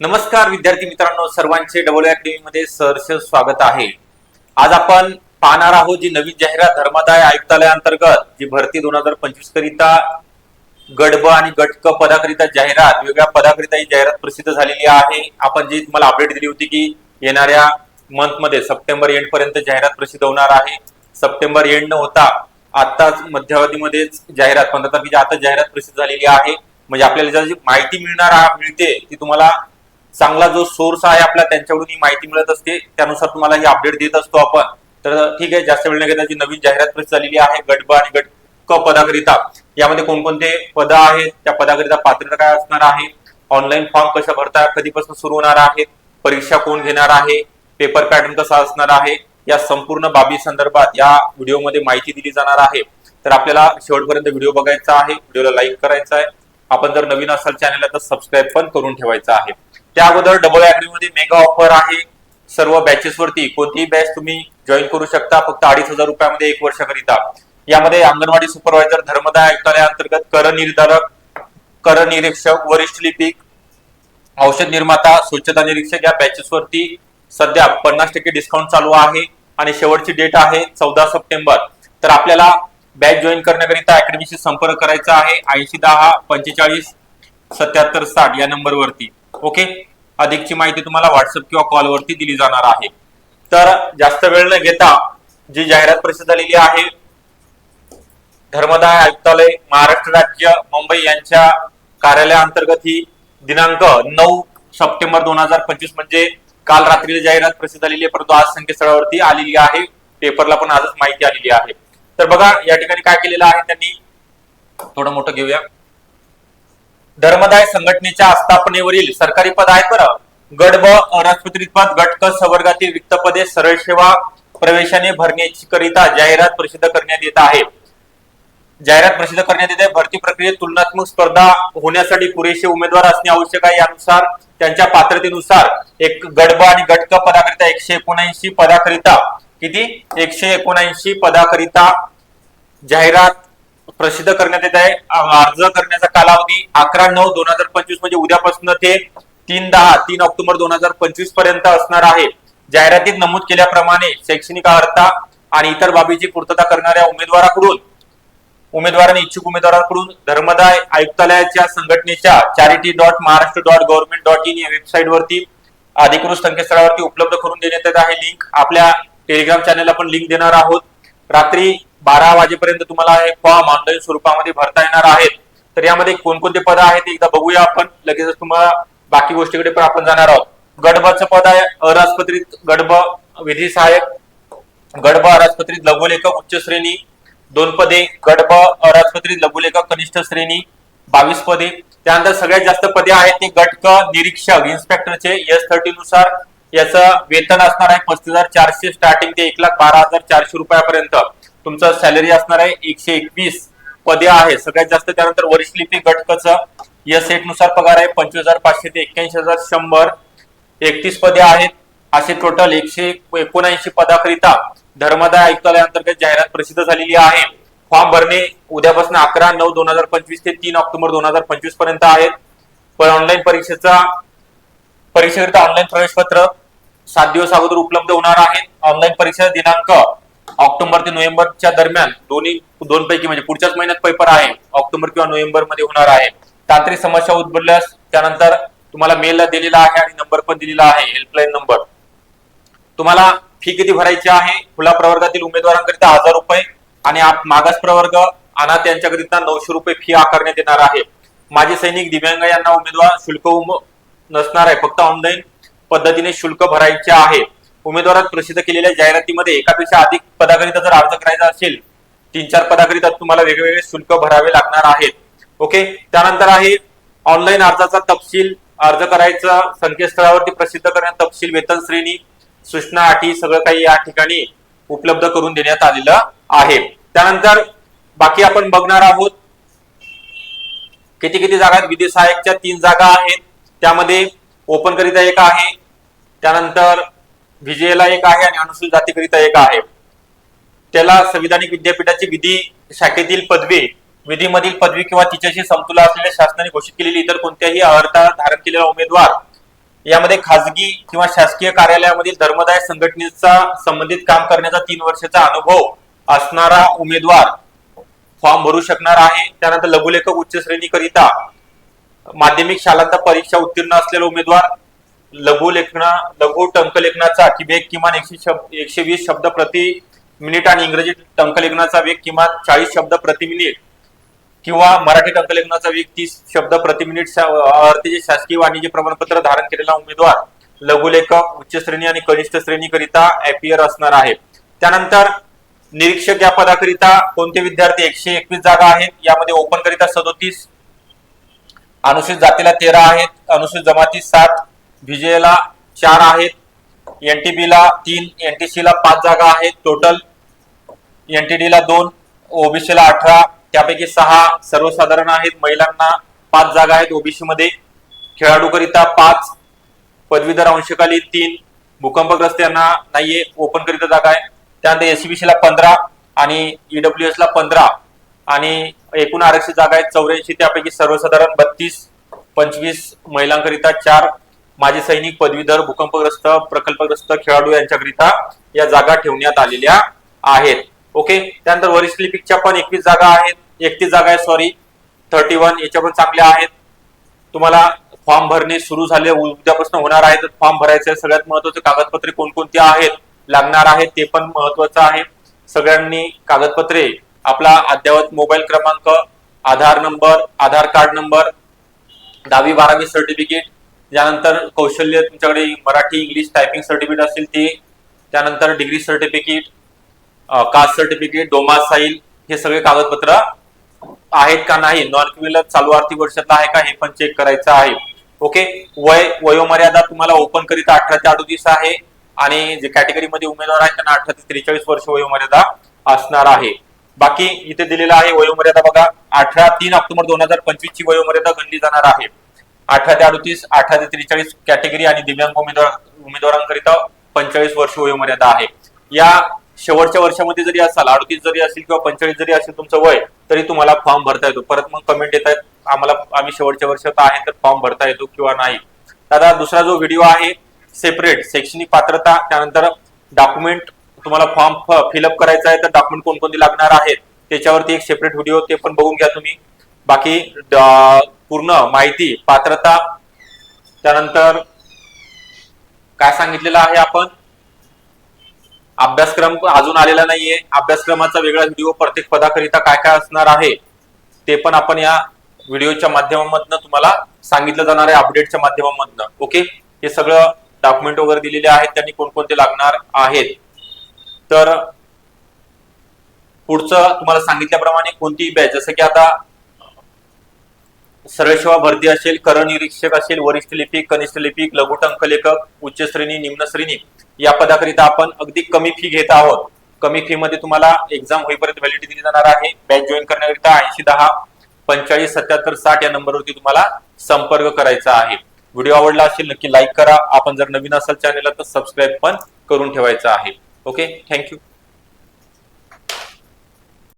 नमस्कार विद्यार्थी मित्रांनो सर्वांचे डबल अकॅडमी मध्ये सहर्ष स्वागत आहे. आज आपण पाहणार आहोत जी नवीन जाहिरात धर्मादाय आयुक्तालयाअंतर्गत जी भरती दोन हजार पंचवीस करिता गडब आणि गटक पदाकरिता जाहिरात वेगळ्या पदाकरिता ही जाहिरात प्रसिद्ध झालेली आहे. आपण जी तुम्हाला अपडेट दिली होती की येणाऱ्या मंथमध्ये सप्टेंबर एंड पर्यंत जाहिरात प्रसिद्ध होणार आहे. सप्टेंबर एंड न होता आताच मध्यावधीमध्येच जाहिरात पंधरा तारखेची आता जाहिरात प्रसिद्ध झालेली आहे. म्हणजे आपल्याला ज्या जी माहिती मिळणार मिळते ती तुम्हाला चांगला जो सोर्स आहे आपला त्यांच्याकडून ही माहिती मिळत असते. त्यानुसार तुम्हाला ही अपडेट देत असतो आपण. तर ठीक आहे जास्त वेळ न घेता जी नवीन जाहिरात प्रेस झालेली आहे गट ब आणि गट क पदाकरिता यामध्ये कोणकोणते पद आहेत? त्या पदाकरिता पात्रता काय असणार आहे? ऑनलाईन फॉर्म कशा भरता कधीपासून सुरू होणार आहेत परीक्षा कोण घेणार आहे? पेपर पॅटर्न कसा असणार आहे? या संपूर्ण बाबी संदर्भात या व्हिडिओमध्ये माहिती दिली जाणार आहे. तर आपल्याला शेवटपर्यंत व्हिडिओ बघायचा आहे. व्हिडिओला लाईक करायचा आहे. आपण जर नवीन असाल चॅनलला तर सबस्क्राईब पण करून ठेवायचं आहे. त्या अगोदर डबलमध्ये मेगा ऑफर आहे. सर्व बॅचेस वरती कोणतीही बॅच तुम्ही जॉईन करू शकता. फक्त अडीच हजार रुपयामध्ये एक वर्षाकरिता यामध्ये अंगणवाडी सुपरवायझर धर्मदाय आयुक्तालयाअंतर्गत कर निर्धारक कर निरीक्षक वरिष्ठ लिपिक औषध निर्माता स्वच्छता निरीक्षक या बॅचेस वरती सध्या पन्नास टक्के डिस्काउंट चालू आहे आणि शेवटची डेट आहे चौदा सप्टेंबर. तर आपल्याला बॅच जॉईन करण्याकरिता अकॅडमीशी संपर्क करायचा आहे. ऐंशी दहा पंचेचाळीस सत्याहत्तर साठ या नंबरवरती ओके? अधिकची माहिती तुम्हाला व्हॉट्सअप किंवा कॉलवरती दिली जाणार आहे. तर जास्त वेळ न घेता जी जाहिरात प्रसिद्ध झालेली आहे धर्मदाय आयुक्तालय महाराष्ट्र राज्य मुंबई यांच्या कार्यालयाअंतर्गत ही दिनांक नऊ सप्टेंबर दोन हजार पंचवीस म्हणजे काल रात्री जाहिरात प्रसिद्ध झालेली आहे परंतु आज संकेतस्थळावरती आलेली आहे. पेपरला पण आजच माहिती आलेली आहे. तर बघा या ठिकाणी काय केलेलं आहे त्यांनी? थोडं मोठं घेऊया. धर्मदाय संघटनेच्या आस्थापनेवरील सरकारी पद आहेत बरं. गट ब अराजपत्रित पद संवर्गातील रिक्त पदे सरळ सेवा प्रवेशाने भरण्याची करिता जाहिरात प्रसिद्ध करण्यात येत आहे. जाहिरात प्रसिद्ध करण्यात येते. भरती प्रक्रियेत तुलनात्मक स्पर्धा होण्यासाठी पुरेसे उमेदवार असणे आवश्यक आहे. यानुसार त्यांच्या पात्रतेनुसार एक गडब आणि गटक पदाकरिता एकशे एकोणऐंशी पदाकरिता किती? एकशे एकोणऐंशी पदाकरिता जाहिरात प्रसिद्ध करण्यात येत आहे. अर्ज करण्याचा कालावधी अकरा नऊ दोन हजार पंचवीस म्हणजे उद्यापासून ते तीन दहा तीन ऑक्टोबर दोन हजार पंचवीसपर्यंत असणार आहे. जाहिरातीत नमूद केल्याप्रमाणे शैक्षणिक अर्हता आणि इतर बाबीची पूर्तता करणाऱ्या उमेदवाराकडून उमेदवारांनी इच्छुक उमेदवारांकडून धर्मदाय आयुक्तालयाच्या संघटनेच्या charity dot Maharashtra dot government dot in या वेबसाईट वरती अधिकृत संकेतस्थळावरती उपलब्ध करून देण्यात येत आहे. लिंक आपल्या टेलिग्राम चॅनलला पण लिंक देणार आहोत. रात्री बारा वाजेपर्यंत तुम्हाला हे फॉर्म ऑनलाईन स्वरूपामध्ये भरता येणार आहेत. तर यामध्ये कोणकोणते पद आहेत ते एकदा बघूया आपण. लगेचच तुम्हाला बाकी गोष्टीकडे पण आपण जाणार आहोत. गडबचं पद आहे अराजपत्रित गडब विधी सहाय्यक गडब अराजपत्रित लघुलेखक उच्च श्रेणी. दोन पदे गडब अराजपत्रित लघुलेखक कनिष्ठ श्रेणी बावीस पदे. त्यानंतर सगळ्यात जास्त पदे आहेत ते गटक निरीक्षक इन्स्पेक्टरचे एस थर्टी नुसार. याचं वेतन असणार आहे पस्तीस हजार चारशे स्टार्टिंग ते एक लाख बारा हजार चारशे रुपयापर्यंत. तुमचं सॅलरी असणार आहे एकशे एकवीस पदे आहे. सगळ्यात जास्त त्यानंतर वरिष्ठ लिपिक घटकाचं या सेटनुसार पगार आहे पंचवीस हजार पाचशे ते एक्क्याऐंशी हजार शंभर. एकतीस पदे आहेत. असे टोटल एकशे एकोणऐंशी पदाकरिता धर्मदाय आयुक्तालयाअंतर्गत जाहिरात प्रसिद्ध झालेली आहे. फॉर्म भरणे उद्यापासून अकरा नऊ दोन हजार पंचवीस ते तीन ऑक्टोबर दोन हजार पंचवीसपर्यंत आहेत. पण ऑनलाईन परीक्षेचा परीक्षेकरिता ऑनलाईन प्रवेश पत्र सात दिवस अगोदर उपलब्ध होणार आहेत ऑनलाईन परीक्षा दिनांक ऑक्टोबर ते नोव्हेंबरच्या दरम्यान दोन्ही दोन पैकी म्हणजे पुढच्याच महिन्यात पेपर आहे ऑक्टोबर किंवा नोव्हेंबरमध्ये होणार आहे. तांत्रिक समस्या उद्भवल्यास त्यानंतर तुम्हाला मेलला दिलेला आहे आणि नंबर पण दिलेला आहे हेल्पलाईन नंबर तुम्हाला फी किती भरायची आहे? खुला प्रवर्गातील उमेदवारांकरिता हजार रुपये आणि मागास प्रवर्ग अनाथ यांच्याकरिता नऊशे रुपये फी आकारण्यात येणार आहे. माजी सैनिक दिव्यांग यांना उमेदवार शुल्क उम- नसणार आहे फक्त ऑनलाईन पद्धतीने शुल्क भरायचे आहे. उमेदवारात प्रसिद्ध केलेल्या जाहिरातीमध्ये एकापेक्षा अधिक पदाकरिता जर अर्ज करायचा असेल तीन चार पदाकरिता तुम्हाला वेगवेगळे शुल्क भरावे लागणार आहेत. ओके? त्यानंतर आहे ऑनलाईन अर्जाचा तपशील अर्ज करायचा संकेतस्थळावरती प्रसिद्ध करण्यात तपशील वेतन श्रेणी सूचना अटी सगळं काही या ठिकाणी उपलब्ध करून देण्यात आलेलं आहे. त्यानंतर बाकी आपण बघणार आहोत किती किती जागा आहेत? विधी सहाय्यकच्या तीन जागा आहेत. त्यामध्ये ओपन करिता एक आहे. त्यानंतर विजयला एक आहे आणि अनुसूचित जातीकरिता एक आहे. त्याला संविधानिक विद्यापीठाची विधी शाखेतील पदवी विधीमधील पदवी किंवा तिच्याशी समतुला असलेल्या शासनाने घोषित केलेली इतर कोणत्याही अर्हता धारण केलेला उमेदवार यामध्ये खाजगी किंवा शासकीय कार्यालयामधील धर्मदाय संघटनेचा संबंधित काम करण्याचा तीन वर्षाचा अनुभव असणारा उमेदवार फॉर्म भरू शकणार आहे. त्यानंतर लघुलेखक उच्च श्रेणीकरिता माध्यमिक शालांत परीक्षा उत्तीर्ण असलेला उमेदवार लघु लेखना लघु टंकलेखनाचा कि वेग किमान एकशे शब्द एकशे वीस शब्द प्रति मिनिट आणि इंग्रजी टंकलेखनाचा वेग किमान चाळीस शब्द प्रति मिनिट किंवा मराठी टंकलेखनाचा वेग तीस शब्द प्रति मिनिट शा- अर्थीचे शासकीय वाणिज्य प्रमाणपत्र धारण केलेला उमेदवार लघुलेखक उच्च श्रेणी आणि कनिष्ठ श्रेणीकरिता अपियर असणार आहे. त्यानंतर निरीक्षक या पदाकरिता कोणते विद्यार्थी एकशे एकवीस जागा आहेत यामध्ये ओपन करिता सदोतीस अनुसूचित जातीला तेरा आहेत अनुसूचित जमाती सात विजयला चार आहेत. एन टी ला तीन एनटीसी ला पाच जागा आहेत टोटल एन टी डीला दोन ओबीसीला अठरा त्यापैकी सहा सर्वसाधारण आहेत. महिलांना पाच जागा आहेत ओबीसी मध्ये खेळाडूकरिता पाच पदवीधर अंशकाली तीन भूकंपग्रस्त यांना नाहीये ओपन करिता जागा आहे. त्यानंतर एसीबीसी ला पंधरा आणि ईडब्ल्यू एस ला पंधरा आणि एकूण आरक्षित जागा आहेत चौऱ्याऐंशी त्यापैकी सर्वसाधारण बत्तीस पंचवीस महिलांकरिता चार. माजी सैनिक पदवीधर भूकंपग्रस्त प्रकल्पग्रस्त खेळाडू यांच्याकरिता या जागा ठेवण्यात आलेल्या आहेत. ओके त्यानंतर वरिष्ठ लिपिकच्या पण एकवीस जागा आहेत. एकतीस जागा आहे सॉरी थर्टी वन याच्या पण चांगल्या आहेत. तुम्हाला फॉर्म भरणे सुरू झाले उद्यापासून होणार आहे. तर फॉर्म भरायचे सगळ्यात महत्त्वाचे कागदपत्रे कोणकोणती आहेत लागणार आहेत ते पण महत्वाचं आहे. सगळ्यांनी कागदपत्रे आपला अद्ययावत मोबाईल क्रमांक Aadhaar number Aadhaar card number दहावी बारावी सर्टिफिकेट त्यानंतर कौशल्य तुमच्याकडे मराठी इंग्लिश टायपिंग सर्टिफिकेट असेल ते त्यानंतर degree certificate caste certificate domicile हे सगळे कागदपत्र आहेत का नाही नॉन क्रिमिनल चालू आर्थिक वर्षातला आहे का हे पण चेक करायचं आहे. ओके वय वयोमर्यादा तुम्हाला ओपन करीता अठरा ते अडतीस आहे आणि जे कॅटेगरीमध्ये उमेदवार आहेत त्यांना अठरा ते त्रेचाळीस वर्ष वयोमर्यादा असणार आहे. बाकी इथे दिलेलं आहे वयोमर्यादा बघा अठरा तीन ऑक्टोबर दोन हजार पंचवीस ची वयोमर्यादा गणली जाणार आहे. अठरा ते अडतीस अठरा ते त्रेचाळीस कॅटेगरी आणि दिव्यांग उमेदवार उमेदवारांकरिता पंचेचाळीस वर्ष वयोमर्यादा आहे. या शेवटच्या वर्षामध्ये जरी असाल अडतीस जरी असेल किंवा पंचेचाळीस जरी असेल तुमचं वय तरी तुम्हाला फॉर्म भरता येतो. परत मग कमेंट येत आहेत आम्हाला आम्ही शेवटच्या वर्षात आहे तर फॉर्म भरता येतो किंवा नाही. दादा दुसरा जो व्हिडिओ आहे सेपरेट शैक्षणिक पात्रता त्यानंतर डॉक्युमेंट तुम्हाला फॉर्म फिलअप करायचा आहे तर डॉक्युमेंट कोणकोणते लागणार आहेत त्याच्यावरती एक सेपरेट व्हिडिओ ते पण बघून घ्या तुम्ही. बाकी पूर्ण माहिती पात्रता त्यानंतर काय सांगितलेलं आहे आपण? अभ्यासक्रम अजून आलेला नाहीये. अभ्यासक्रमाचा वेगळा व्हिडिओ प्रत्येक पदाकरिता काय काय असणार आहे ते पण आपण या व्हिडिओच्या माध्यमामधनं तुम्हाला सांगितलं जाणार आहे अपडेटच्या माध्यमामधनं. ओके? हे सगळं डॉक्युमेंट वगैरे दिलेले आहेत त्यांनी कोणकोणते लागणार आहेत. तर पुढचं तुम्हाला सांगितल्याप्रमाणे कोणतीही बॅच जसं की आता सरळसेवा भरती असेल करनिरीक्षक असेल वरिष्ठ लिपिक कनिष्ठ लिपिक लघु टंकलेखक उच्च श्रेणी निम्न श्रेणी या पदाकरिता आपण अगदी कमी फी घेत आहोत. कमी फी मध्ये तुम्हाला एक्झाम होईपर्यंत व्हॅलिडिटी दिली जाणार आहे. बॅच जॉईन करण्याकरिता ऐंशी दहा पंचेचाळीस सत्याहत्तर साठ या नंबरवरती तुम्हाला संपर्क करायचा आहे. व्हिडिओ आवडला असेल नक्की लाईक करा. आपण जर नवीन असाल चॅनलला तर सबस्क्राईब पण करून ठेवायचं आहे. Okay thank you